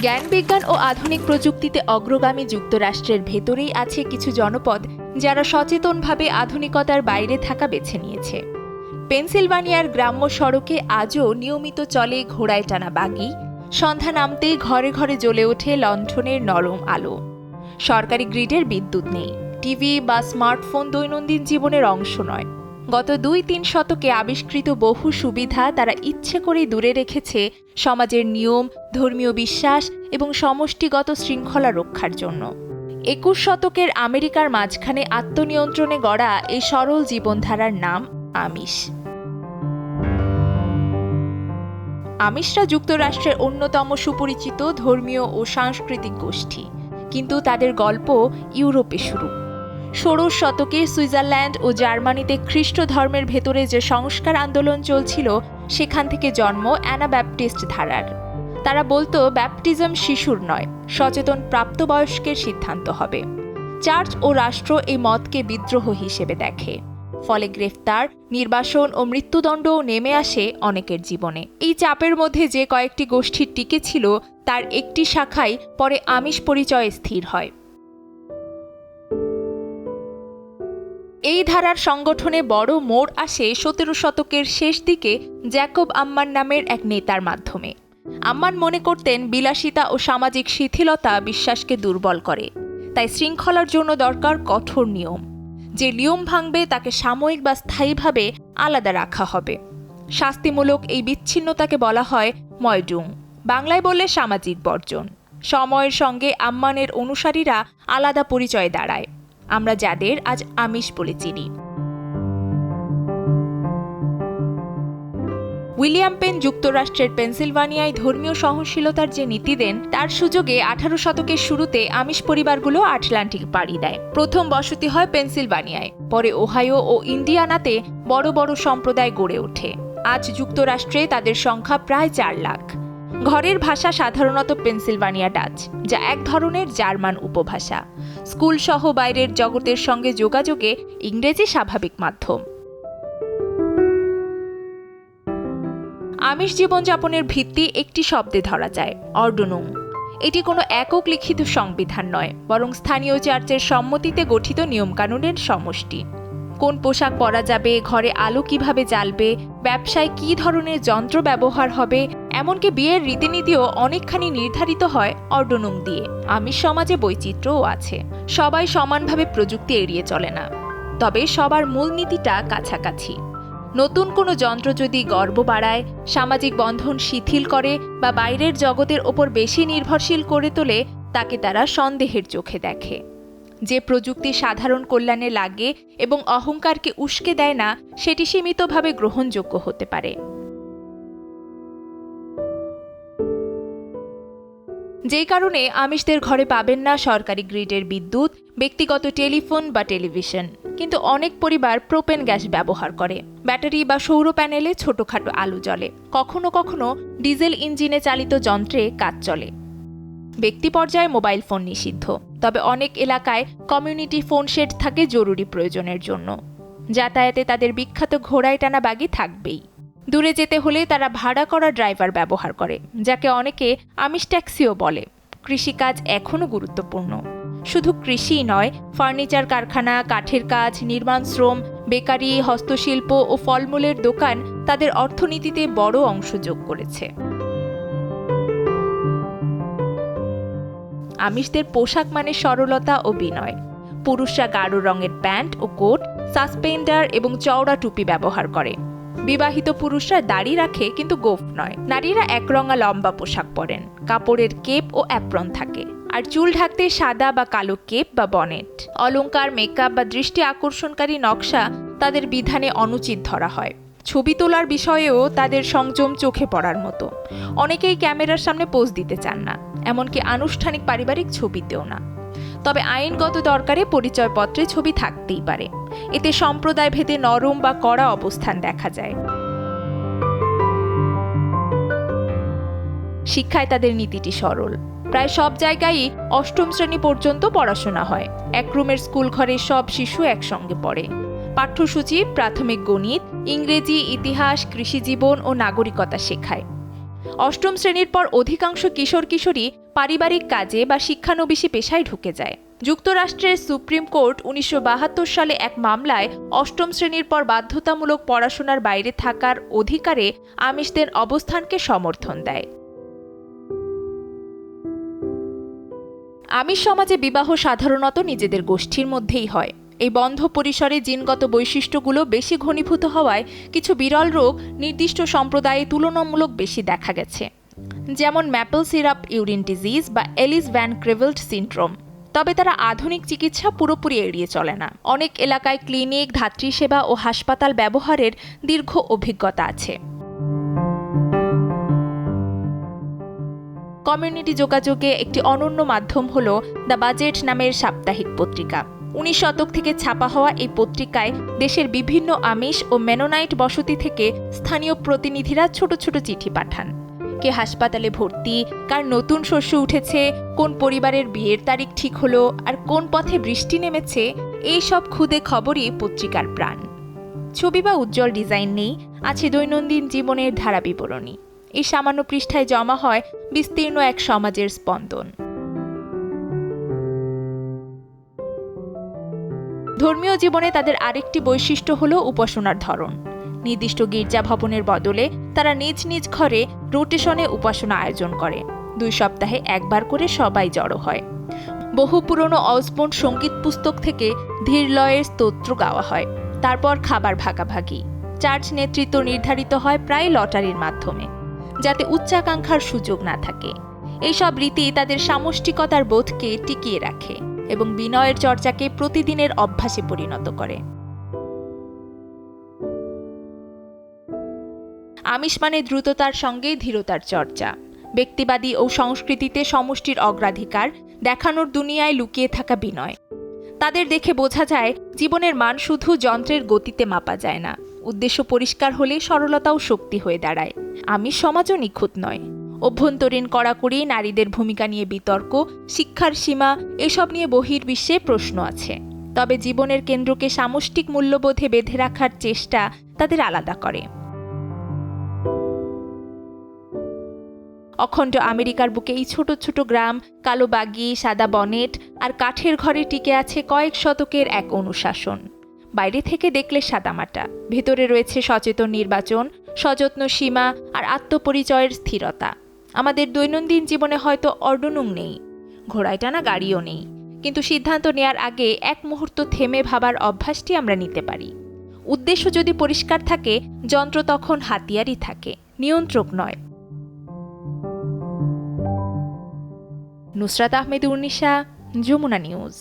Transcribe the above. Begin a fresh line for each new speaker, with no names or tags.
জ্ঞান বিজ্ঞান ও আধুনিক প্রযুক্তিতে অগ্রগামী যুক্তরাষ্ট্রের ভেতরেই আছে কিছু জনপদ যারা সচেতনভাবে আধুনিকতার বাইরে থাকা বেছে নিয়েছে। পেনসিলভানিয়ার গ্রাম্য সড়কে আজও নিয়মিত চলে ঘোড়ায় টানা বাগি, সন্ধ্যা নামতেই ঘরে ঘরে জ্বলে ওঠে লণ্ঠনের নরম আলো। সরকারি গ্রিডের বিদ্যুৎ নেই, টিভি বা স্মার্টফোন দৈনন্দিন জীবনের অংশ নয়। গত দুই তিন শতকে আবিষ্কৃত বহু সুবিধা তারা ইচ্ছে করেই দূরে রেখেছে সমাজের নিয়ম, ধর্মীয় বিশ্বাস এবং সমষ্টিগত শৃঙ্খলা রক্ষার জন্য। একুশ শতকের আমেরিকার মাঝখানে আত্মনিয়ন্ত্রণে গড়া এই সরল জীবনধারার নাম আমিষ। আমিষরা যুক্তরাষ্ট্রের অন্যতম সুপরিচিত ধর্মীয় ও সাংস্কৃতিক গোষ্ঠী, কিন্তু তাদের গল্প ইউরোপে শুরু। ষোড়শ শতকে সুইজারল্যান্ড ও জার্মানিতে খ্রিস্ট ধর্মের ভেতরে যে সংস্কার আন্দোলন চলছিল, সেখান থেকে জন্ম অ্যানাব্যাপটিস্ট ধারার। তারা বলতো, ব্যাপটিজম শিশুর নয়, সচেতন প্রাপ্তবয়স্কের সিদ্ধান্ত হবে। চার্চ ও রাষ্ট্র এই মতকে বিদ্রোহ হিসেবে দেখে। ফলে গ্রেফতার, নির্বাসন ও মৃত্যুদণ্ডও নেমে আসে অনেকের জীবনে। এই চাপের মধ্যে যে কয়েকটি গোষ্ঠীর টিকে ছিল, তার একটি শাখাই পরে আমিষ পরিচয়ে স্থির হয়। এই ধারার সংগঠনে বড় মোড় আসে সতেরো শতকের শেষ দিকে জ্যাকব আম্মান নামের এক নেতার মাধ্যমে। আম্মান মনে করতেন বিলাসিতা ও সামাজিক শিথিলতা বিশ্বাসকে দুর্বল করে, তাই শৃঙ্খলার জন্য দরকার কঠোর নিয়ম। যে নিয়ম ভাঙবে তাকে সাময়িক বা স্থায়ীভাবে আলাদা রাখা হবে। শাস্তিমূলক এই বিচ্ছিন্নতাকে বলা হয় ময়ডুং। বাংলায় বললে সামাজিক বর্জন। সময়ের সঙ্গে আম্মানের অনুসারীরা আলাদা পরিচয় দাঁড়ায়। আমরা যাদের আজ আমিষ বলে চিনি। উইলিয়াম পেন যুক্তরাষ্ট্রের পেনসিলভানিয়ায় ধর্মীয় সহনশীলতার যে নীতি দেন, তার সুযোগে আঠারো শতকের শুরুতে আমিষ পরিবারগুলো আটলান্টিক পাড়ি দেয়। প্রথম বসতি হয় পেনসিলভানিয়ায়, পরে ওহাইও ও ইন্ডিয়ানাতে বড় বড় সম্প্রদায় গড়ে ওঠে। আজ যুক্তরাষ্ট্রে তাদের সংখ্যা প্রায় চার লাখ। ঘরের ভাষা সাধারণত পেনসিলভানিয়া ডাচ, যা এক ধরনের জার্মান উপভাষা। স্কুল সহ বাইরের জগতের সঙ্গে যোগাযোগে ইংরেজি স্বাভাবিক মাধ্যম। আমিষ জীবনযাপনের ভিত্তি একটি শব্দে ধরা যায় অর্ডনুং এটি কোনো একক লিখিত সংবিধান নয়, বরং স্থানীয় চার্চের সম্মতিতে গঠিত নিয়মকানুনের সমষ্টি। কোন পোশাক পরা যাবে, ঘরে আলো কীভাবে জ্বালবে, ব্যবসায় কী ধরনের যন্ত্র ব্যবহার হবে এমনকি বিয়ের রীতিনীতিও অনেকখানি নির্ধারিত হয় অর্ডনুম দিয়ে। আমিষ সমাজে বৈচিত্র্যও আছে। সবাই সমানভাবে প্রযুক্তি এড়িয়ে চলে না। তবে সবার মূলনীতিটা কাছাকাছি। নতুন কোনো যন্ত্র যদি গর্ব বাড়ায়, সামাজিক বন্ধন শিথিল করে বা বাইরের জগতের ওপর বেশি নির্ভরশীল করে তোলে, তাকে তারা সন্দেহের চোখে দেখে। যে প্রযুক্তি সাধারণ কল্যাণে লাগে এবং অহংকারকে উস্কে দেয় না, সেটি সীমিতভাবে গ্রহণযোগ্য হতে পারে। যেই কারণে আমিষদের ঘরে পাবেন না সরকারি গ্রিডের বিদ্যুৎ, ব্যক্তিগত টেলিফোন বা টেলিভিশন। কিন্তু অনেক পরিবার প্রোপেন গ্যাস ব্যবহার করে। ব্যাটারি বা সৌর প্যানেলে ছোটখাটো আলু জ্বলে। কখনো কখনো ডিজেল ইঞ্জিনে চালিত যন্ত্রে কাজ চলে। ব্যক্তি পর্যায়ে মোবাইল ফোন নিষিদ্ধ। তবে অনেক এলাকায় কমিউনিটি ফোন সেট থাকে জরুরি প্রয়োজনের জন্য। যাতায়াতে তাদের বিখ্যাত ঘোড়ায় টানা বাগি থাকবেই। দূরে যেতে হলে তারা ভাড়া করা ড্রাইভার ব্যবহার করে, যাকে অনেকে আমিষ ট্যাক্সিও বলে। কৃষিকাজ এখনও গুরুত্বপূর্ণ। শুধু কৃষিই নয়, ফার্নিচার কারখানা, কাঠের কাজ, নির্মাণ শ্রম, বেকারি, হস্তশিল্প ও ফলমূলের দোকান তাদের অর্থনীতিতে বড় অংশ যোগ করেছে। আমিষদের পোশাক মানে সরলতা ও বিনয়। পুরুষরা গাঢ় রঙের প্যান্ট ও কোট, সাসপেন্ডার এবং চওড়া টুপি ব্যবহার করে। বিবাহিত পুরুষরা দাড়ি রাখে কিন্তু গোফ নয়। নারীরা একরঙা লম্বা পোশাক পরেন। কাপড়ের কেপ ও অ্যাপ্রন থাকে। আর চুল ঢাকতে সাদা বা কালো কেপ বা বনেট। অলংকার, মেকআপ বা দৃষ্টি আকর্ষণকারী নকশা তাদের বিধানে অনুচিত ধরা হয়। ছবি তোলার বিষয়েও তাদের সংযম চোখে পড়ার মতো। অনেকেই ক্যামেরার সামনে পোজ দিতে চান না। এমনকি আনুষ্ঠানিক পারিবারিক ছবিতেও না। তবে আইনগত দরকারে পরিচয়পত্রে ছবি থাকতেই পারে। এতে সম্প্রদায় ভেদে নরম বা কড়া অবস্থান দেখা যায়। শিক্ষায় তাদের নীতিটি সরল। প্রায় সব জায়গায়ই অষ্টম শ্রেণি পর্যন্ত পড়াশোনা হয়। এক রুমের স্কুল ঘরে সব শিশু একসঙ্গে পড়ে। পাঠ্যসূচি, প্রাথমিক গণিত, ইংরেজি, ইতিহাস কৃষিজীবন ও নাগরিকতা শেখায়। অষ্টম শ্রেণির পর অধিকাংশ কিশোর কিশোরী পারিবারিক কাজে বা শিক্ষানবিশী পেশায় ঢুকে যায়। যুক্তরাষ্ট্রের সুপ্রিম কোর্ট উনিশশো বাহাত্তর সালে এক মামলায় অষ্টম শ্রেণির পর বাধ্যতামূলক পড়াশোনার বাইরে থাকার অধিকারে আমিষদের অবস্থানকে সমর্থন দেয়। আমিষ সমাজে বিবাহ সাধারণত নিজেদের গোষ্ঠীর মধ্যেই হয়। এই বন্ধ পরিসরে জিনগত বৈশিষ্ট্যগুলো বেশি ঘনীভূত হওয়ায় কিছু বিরল রোগ নির্দিষ্ট সম্প্রদায়ে তুলনামূলক বেশি দেখা গেছে। যেমন ম্যাপল সিরাপ, ইউরিন ডিজিজ বা এলিস ভ্যান ক্রেভেল্ট সিন্ড্রোম। তবে তারা আধুনিক চিকিৎসা পুরোপুরি এড়িয়ে চলে না। অনেক এলাকায় ক্লিনিক ধাত্রী সেবা ও হাসপাতাল ব্যবহারের দীর্ঘ অভিজ্ঞতা আছে। কমিউনিটি যোগাযোগে একটি অনন্য মাধ্যম হল দ্য বাজেট নামের সাপ্তাহিক পত্রিকা। উনিশ শতক থেকে ছাপা হওয়া এই পত্রিকায় দেশের বিভিন্ন আমিষ ও মেনোনাইট বসতি থেকে স্থানীয় প্রতিনিধিরা ছোট ছোট চিঠি পাঠান। কে হাসপাতালে ভর্তি, কার নতুন শস্য উঠেছে, কোন পরিবারের বিয়ের তারিখ ঠিক হলো, আর কোন পথে বৃষ্টি নেমেছে, এই সব খুদে খবরই পত্রিকার প্রাণ। ছবি বা উজ্জ্বল ডিজাইন নেই, আছে দৈনন্দিন জীবনের ধারা বিবরণী এই সামান্য পৃষ্ঠায় জমা হয় বিস্তীর্ণ এক সমাজের স্পন্দন। ধর্মীয় জীবনে তাদের আরেকটি বৈশিষ্ট্য হল উপাসনার ধরন। নির্দিষ্ট গির্জা ভবনের বদলে তারা নিজ নিজ ঘরে রোটেশনে উপাসনা আয়োজন করে। দুই সপ্তাহে একবার করে সবাই জড়ো হয়। বহু পুরনো অসবন্ড সংগীত পুস্তক থেকে ধীর লয়ের স্তোত্র গাওয়া হয়। তারপর খাবার ভাগাভাগি। চার্চ নেতৃত্ব নির্ধারিত হয় প্রায় লটারির মাধ্যমে, যাতে উচ্চাকাঙ্ক্ষার সুযোগ না থাকে। এইসব রীতি তাদের সামষ্টিকতার বোধকে টিকিয়ে রাখে এবং বিনয়ের চর্চাকে প্রতিদিনের অভ্যাসে পরিণত করে। আমিষ মানে দ্রুততার সঙ্গে ধীরতার চর্চা। ব্যক্তিবাদী ও সংস্কৃতিতে সমষ্টির অগ্রাধিকার, দেখানোর দুনিয়ায় লুকিয়ে থাকা বিনয়। তাদের দেখে বোঝা যায়, জীবনের মান শুধু যন্ত্রের গতিতে মাপা যায় না। উদ্দেশ্য পরিষ্কার হলে সরলতাও শক্তি হয়ে দাঁড়ায়। আমি সমাজও নিখুঁত নয়। অভ্যন্তরীণ কড়াকড়ি নারীদের ভূমিকা নিয়ে বিতর্ক, শিক্ষার সীমা, এসব নিয়ে বহির্বিশ্বে প্রশ্ন আছে। তবে জীবনের কেন্দ্রকে সামষ্টিক মূল্যবোধে বেঁধে রাখার চেষ্টা তাদের আলাদা করে। অখণ্ড আমেরিকার বুকে এই ছোট ছোট গ্রাম, কালো বাগি, সাদা বনেট আর কাঠের ঘরে টিকে আছে কয়েক শতকের এক অনুশাসন। বাইরে থেকে দেখলে সাদামাটা, ভেতরে রয়েছে সচেতন নির্বাচন, সযত্ন সীমা আর আত্মপরিচয়ের স্থিরতা। আমাদের দৈনন্দিন জীবনে হয়তো অর্ডনুং নেই, ঘোড়ায় টানা গাড়িও নেই, কিন্তু সিদ্ধান্ত নেয়ার আগে এক মুহূর্ত থেমে ভাবার অভ্যাসটি আমরা নিতে পারি। উদ্দেশ্য যদি পরিষ্কার থাকে, যন্ত্র তখন হাতিয়ারই থাকে, নিয়ন্ত্রক নয়। নুসরাত আহমেদ উর্নিশা যমুনা নিউজ।